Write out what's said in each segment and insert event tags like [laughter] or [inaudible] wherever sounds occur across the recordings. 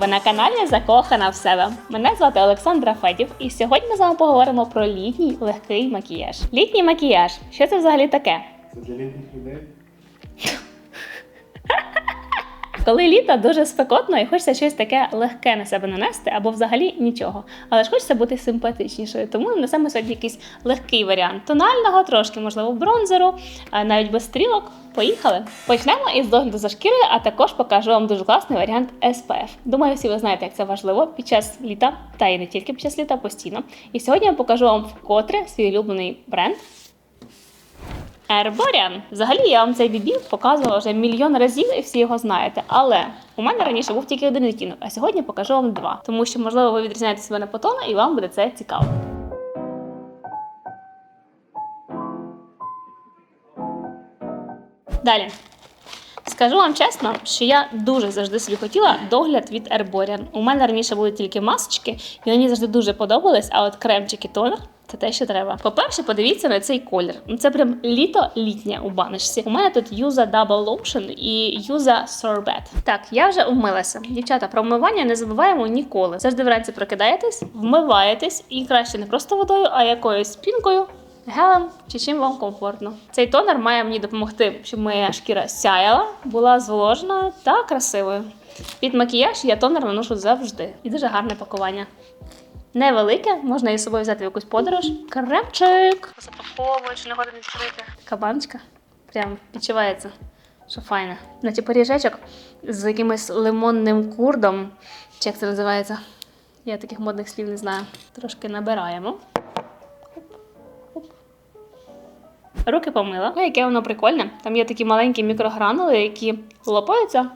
Ви на каналі Закохана в себе. Мене звати Олександра Федів, і сьогодні ми з вами поговоримо про літній легкий макіяж. Літній макіяж. Що це взагалі таке? Це для літніх людей. Коли літо дуже спекотно і хочеться щось таке легке на себе нанести або взагалі нічого. Але ж хочеться бути симпатичнішою, тому несемо сьогодні якийсь легкий варіант тонального, трошки, можливо, бронзеру, навіть без стрілок. Поїхали. Почнемо із догляду за шкірою, а також покажу вам дуже класний варіант SPF. Думаю, всі ви знаєте, як це важливо під час літа, та і не тільки під час літа, постійно. І сьогодні я покажу вам вкотре свій улюблений бренд Herborian. Взагалі я вам цей бібі показувала вже мільйон разів і всі його знаєте. Але у мене раніше був тільки один відтінок, а сьогодні покажу вам два. Тому що, можливо, ви відрізняєте себе по тону і вам буде це цікаво. Далі. Скажу вам чесно, що я дуже завжди собі хотіла догляд від Herborian. У мене раніше були тільки масочки, і мені завжди дуже подобались, а от кремчик і тонер це те, що треба. По-перше, подивіться на цей колір. Це прям літо-літнє у баночці. У мене тут Юза Double Lotion і Юза Sorbet. Так, я вже вмилася. Дівчата, про вмивання не забуваємо ніколи. Завжди вранці прокидаєтесь, вмиваєтесь і краще не просто водою, а якоюсь пінкою. Гелем чи чим вам комфортно. Цей тонер має мені допомогти, щоб моя шкіра сяяла, була зволоженою та красивою. Під макіяж я тонер наношу завжди. І дуже гарне пакування. Невелике, можна із собою взяти в якусь подорож. Кремчик. Запаковуєш, не годин відкрити. Кабаночка. Прям відчувається, що файне. Наче пиріжечок з якимось лимонним курдом. Чи як це називається? Я таких модних слів не знаю. Трошки набираємо. Руки помила. Ой, яке воно прикольне. Там є такі маленькі мікрогранули, які лопаються.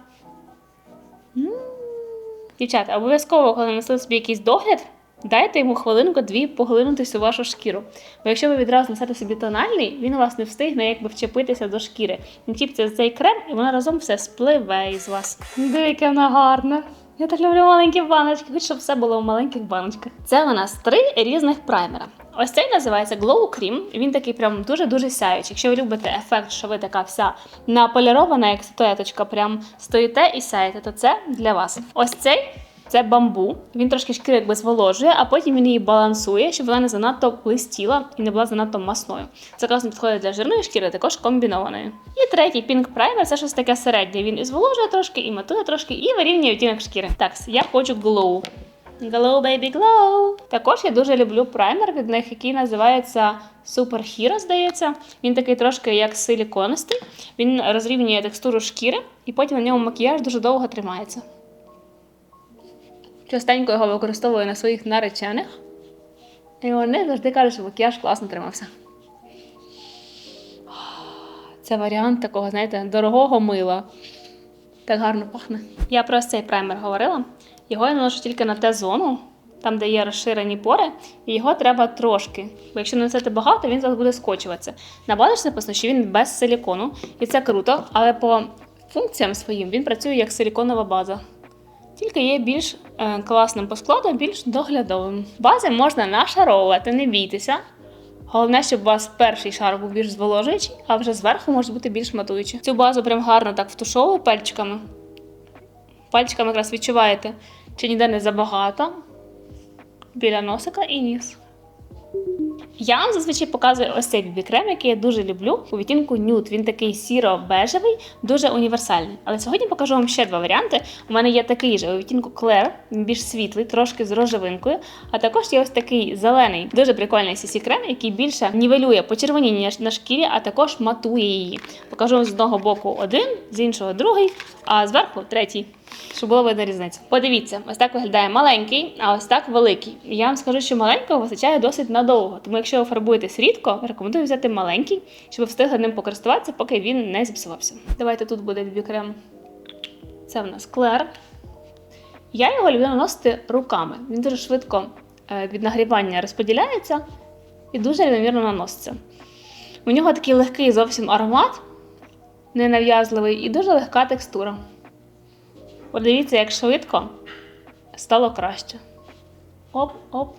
Дівчата, обов'язково, коли нанесли собі якийсь догляд, дайте йому хвилинку-дві поглинутися у вашу шкіру. Бо якщо ви відразу несете собі тональний, він у вас не встигне якби вчепитися до шкіри. Він тіпиться цей крем, і воно разом все спливе із вас. Диви, яке воно гарне. Я так люблю маленькі баночки, хоч щоб все було в маленьких баночках. Це у нас три різних праймера. Ось цей називається Glow Cream. Він такий прям дуже-дуже сяючий. Якщо ви любите ефект, що ви така вся наполірована, як статуеточка, прям стоїте і сяєте, то це для вас. Ось цей. Це бамбу. Він трошки шкіру якби зволожує, а потім він її балансує, щоб вона не занадто блистіла і не була занадто масною. Це класно підходить для жирної шкіри, також комбінованої. І третій Pink Primer це щось таке середнє. Він і зволожує трошки, і матує трошки, і вирівнює відтінок шкіри. Так, я хочу Glow. Glow, baby, glow! Також я дуже люблю праймер від них, який називається Super Hero, здається. Він такий трошки як силіконистий. Він розрівнює текстуру шкіри, і потім на ньому макіяж дуже довго тримається. Частенько його використовую на своїх наречених. І вони завжди кажуть, що макіяж класно тримався. Це варіант такого, знаєте, дорогого мила. Так гарно пахне. Я про цей праймер говорила. Його я наношу тільки на Т-зону, там, де є розширені пори, і його треба трошки. Бо якщо нанесете багато, він зараз буде скочуватися. На баночці написано, що він без силікону, і це круто, але по функціям своїм він працює як силіконова база. Тільки є більш е, класним по складу, більш доглядовим. Бази можна нашаровувати, не бійтеся. Головне, щоб у вас перший шар був більш зволожуючий, а вже зверху може бути більш матуючий. Цю базу прям гарно так втушовую пальчиками. Пальчиками якраз відчуваєте, чи ніде не забагато. Біля носика і ніс. Я вам зазвичай показую ось цей бібі-крем, який я дуже люблю у відтінку Nude. Він такий сіро-бежевий, дуже універсальний. Але сьогодні покажу вам ще два варіанти. У мене є такий же у відтінку він більш світлий, трошки з рожевинкою. А також є ось такий зелений, дуже прикольний cc крем який більше нівелює почервоніння на шкірі, а також матує її. Покажу вам з одного боку один, з іншого другий, а зверху третій. Щоб було видно різницю. Подивіться, ось так виглядає маленький, а ось так великий. Я вам скажу, що маленького вистачає досить надовго. Тому якщо ви фарбуєтесь рідко, рекомендую взяти маленький, щоб встигли ним покористуватися, поки він не зіпсувався. Давайте тут буде бібі-крем. Це в нас клер. Я його люблю наносити руками. Він дуже швидко е, від нагрівання розподіляється і дуже рівномірно наноситься. У нього такий легкий зовсім аромат, ненав'язливий і дуже легка текстура. Подивіться, як швидко стало краще. Оп-оп.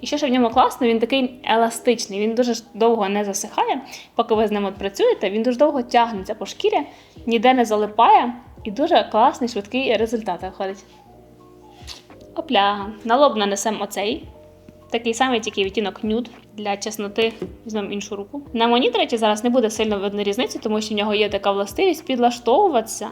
І що ж в ньому класно, він такий еластичний, він дуже довго не засихає, поки ви з ним от працюєте, він дуже довго тягнеться по шкірі, ніде не залипає, і дуже класний, швидкий результат виходить. Опля. На лоб нанесемо оцей. Такий самий, тільки відтінок нюд. Для чесноти візьмемо іншу руку. На мені, до речі, зараз не буде сильно видно різниці, тому що в нього є така властивість підлаштовуватися.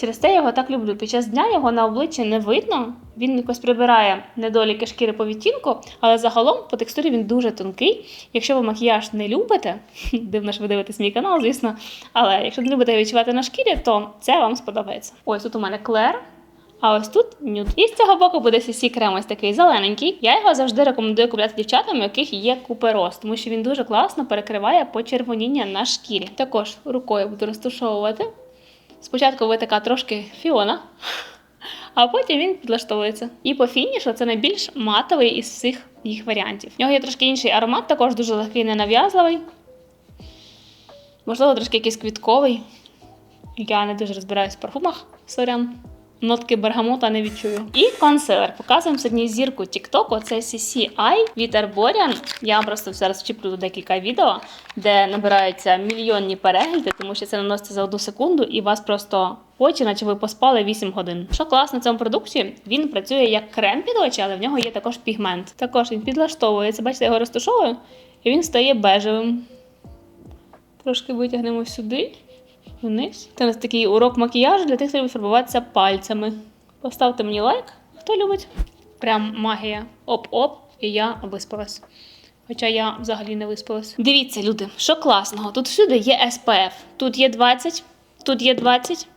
Через те я його так люблю. Під час дня його на обличчі не видно. Він якось прибирає недоліки шкіри по відтінку, але загалом по текстурі він дуже тонкий. Якщо ви макіяж не любите, [laughs] дивно, що ви дивитесь мій канал, звісно. Але якщо не любите відчувати на шкірі, то це вам сподобається. Ось тут у мене клер. А ось тут нюд. І з цього боку буде CC крем ось такий зелененький. Я його завжди рекомендую купляти дівчатам, у яких є купероз, тому що він дуже класно перекриває почервоніння на шкірі. Також рукою буду розтушовувати. Спочатку ви така трошки фіона, а потім він підлаштовується. І по фінішу це найбільш матовий із всіх їх варіантів. В нього є трошки інший аромат, також дуже легкий, ненав'язливий. Можливо, трошки якийсь квітковий. Я не дуже розбираюсь в парфумах, сорян. Нотки бергамота не відчую. І консилер. Показуємо сьогодні зірку TikTok. Це CCI від Arborian. Я просто зараз вчіплю декілька відео, де набираються мільйонні перегляди, тому що це наноситься за одну секунду, і вас просто очі, наче ви поспали 8 годин. Що класно в цьому продукті, він працює як крем під очі, але в нього є також пігмент. Також він підлаштовується. Бачите, я його розташовую, і він стає бежевим. Трошки витягнемо сюди. Вниз. Це у нас такий урок макіяжу для тих, хто любить фарбуватися пальцями. Поставте мені лайк, хто любить. Прям магія. Оп-оп, і я виспалась. Хоча я взагалі не виспалась. Дивіться, люди, що класного. Тут всюди є SPF. Тут є 20, тут є 20,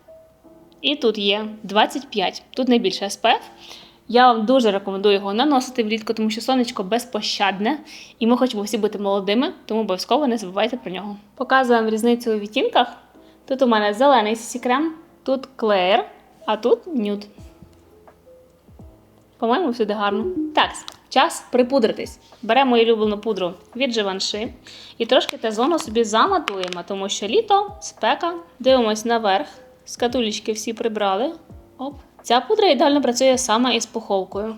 і тут є 25. Тут найбільше SPF. Я вам дуже рекомендую його наносити влітку, тому що сонечко безпощадне, і ми хочемо всі бути молодими, тому обов'язково не забувайте про нього. Показуємо різницю у відтінках. Тут у мене зелений сісі крем, тут клеєр, а тут нюд. По-моєму, всюди гарно. Так, час припудритись. Беремо улюблену пудру від Givenchy і трошки те-зону собі заматуємо, тому що літо, спека. Дивимось наверх. Скатулічки всі прибрали. Оп. Ця пудра ідеально працює саме із пуховкою.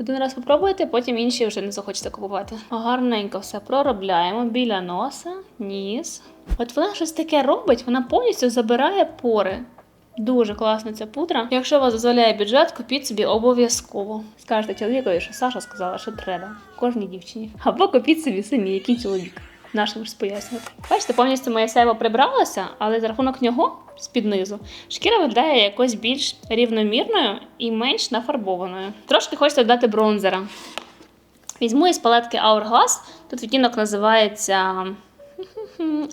Один раз попробуйте, потім інші вже не захочете купувати. Гарненько все проробляємо біля носа, ніс. От вона щось таке робить, вона повністю забирає пори. Дуже класна ця пудра. Якщо вас дозволяє бюджет, купіть собі обов'язково. Скажете чоловікові, що Саша сказала, що треба. Кожній дівчині. Або купіть собі самі, який чоловік. Нашим ж пояснювати. Бачите, повністю моє сяйво прибралося, але за рахунок нього з-під низу шкіра виглядає якось більш рівномірною і менш нафарбованою. Трошки хочеться додати бронзера. Візьму із палетки Hourglass. Тут відтінок називається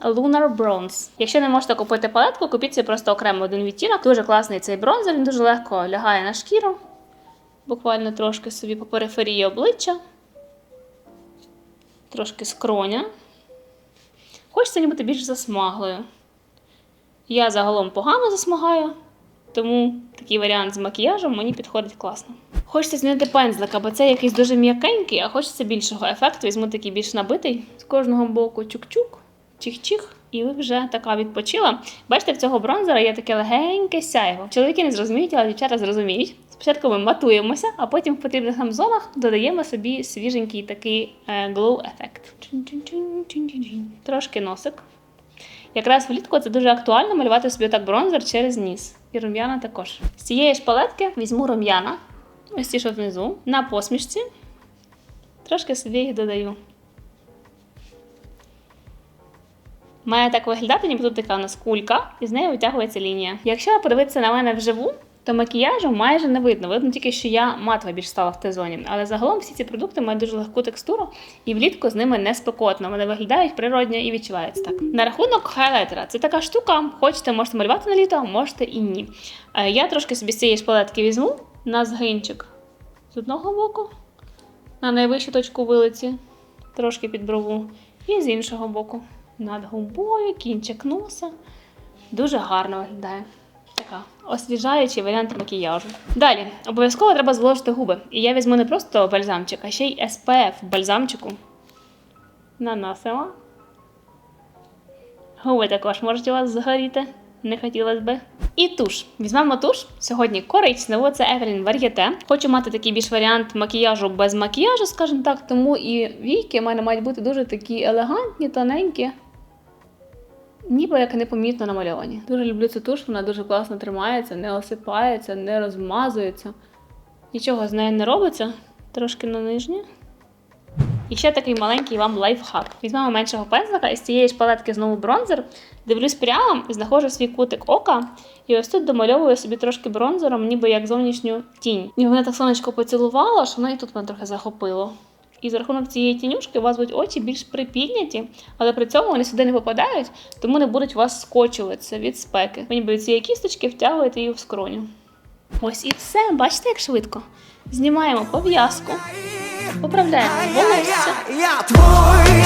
Lunar Bronze. Якщо не можете купити палетку, купіть собі просто окремо один відтінок. Дуже класний цей бронзер, він дуже легко лягає на шкіру. Буквально трошки собі по периферії обличчя. Трошки скроня. Хочеться ніби більш засмаглою. Я загалом погано засмагаю, тому такий варіант з макіяжем мені підходить класно. Хочеться змінити пензлика, бо це якийсь дуже м'якенький, а хочеться більшого ефекту. Візьму такий більш набитий. З кожного боку чук-чук, чих-чих, і ви вже така відпочила. Бачите, в цього бронзера є таке легеньке сяйво. Чоловіки не зрозуміють, але дівчата зрозуміють. Спочатку ми матуємося, а потім в потрібних нам зонах додаємо собі свіженький такий е, glow ефект. Трошки носик. Якраз влітку це дуже актуально малювати собі так бронзер через ніс. І рум'яна також. З цієї ж палетки візьму рум'яна, ось ті, що внизу, на посмішці. Трошки собі їх додаю. Має так виглядати, ніби тут така у нас кулька, і з нею витягується лінія. Якщо подивитися на мене вживу, то макіяжу майже не видно. Видно тільки, що я матова більш стала в Т-зоні. Але загалом всі ці продукти мають дуже легку текстуру, і влітку з ними не спекотно. Вони виглядають природньо і відчуваються так. На рахунок хайлайтера, це така штука. Хочете, можете малювати на літо, можете і ні. Е, Я трошки собі з цієї шпалетки візьму на згинчик з одного боку, на найвищу точку вилиці, трошки під брову, і з іншого боку. Над губою, кінчик носа. Дуже гарно виглядає. Така освіжаючий варіант макіяжу. Далі, обов'язково треба зволожити губи. І я візьму не просто бальзамчик, а ще й SPF бальзамчику. Наносимо. Губи також можуть у вас згоріти. Не хотілося би. І туш. Візьмемо туш. Сьогодні коричневу, це Evelyn Varieté. Хочу мати такий більш варіант макіяжу без макіяжу, скажімо так, тому і війки в мене мають бути дуже такі елегантні, тоненькі. Ніби як непомітно намальовані. Дуже люблю цю туш, вона дуже класно тримається, не осипається, не розмазується. Нічого з нею не робиться. Трошки на нижнє. І ще такий маленький вам лайфхак. Візьмемо меншого пензлика і з цієї ж палетки знову бронзер. Дивлюсь прямо і знаходжу свій кутик ока. І ось тут домальовую собі трошки бронзером, ніби як зовнішню тінь. І мене так сонечко поцілувало, що воно і тут мене трохи захопило. І за рахунок цієї тінюшки у вас будуть очі більш припідняті, але при цьому вони сюди не попадають, тому не будуть вас скочуватися від спеки. Ви ніби цієї кісточки втягуєте її в скроню. Ось і все, бачите, як швидко. Знімаємо пов'язку, поправляємо волосся. Я твоє,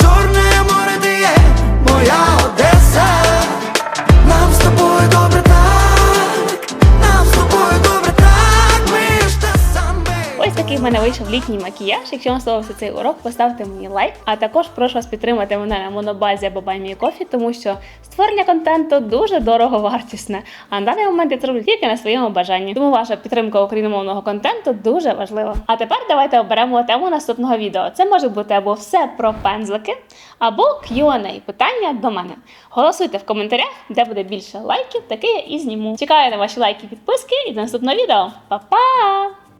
чорне море ти є, моя мене вийшов літній макіяж. Якщо вам сподобався цей урок, поставте мені лайк. А також прошу вас підтримати мене на монобазі або Баймі Кофі, тому що створення контенту дуже дорого вартісне. А на даний момент я це роблю тільки на своєму бажанні. Тому ваша підтримка україномовного контенту дуже важлива. А тепер давайте оберемо тему наступного відео. Це може бути або все про пензлики, або Q&A, питання до мене. Голосуйте в коментарях, де буде більше лайків, таке я і зніму. Чекаю на ваші лайки, підписки і до наступного відео. Па-па!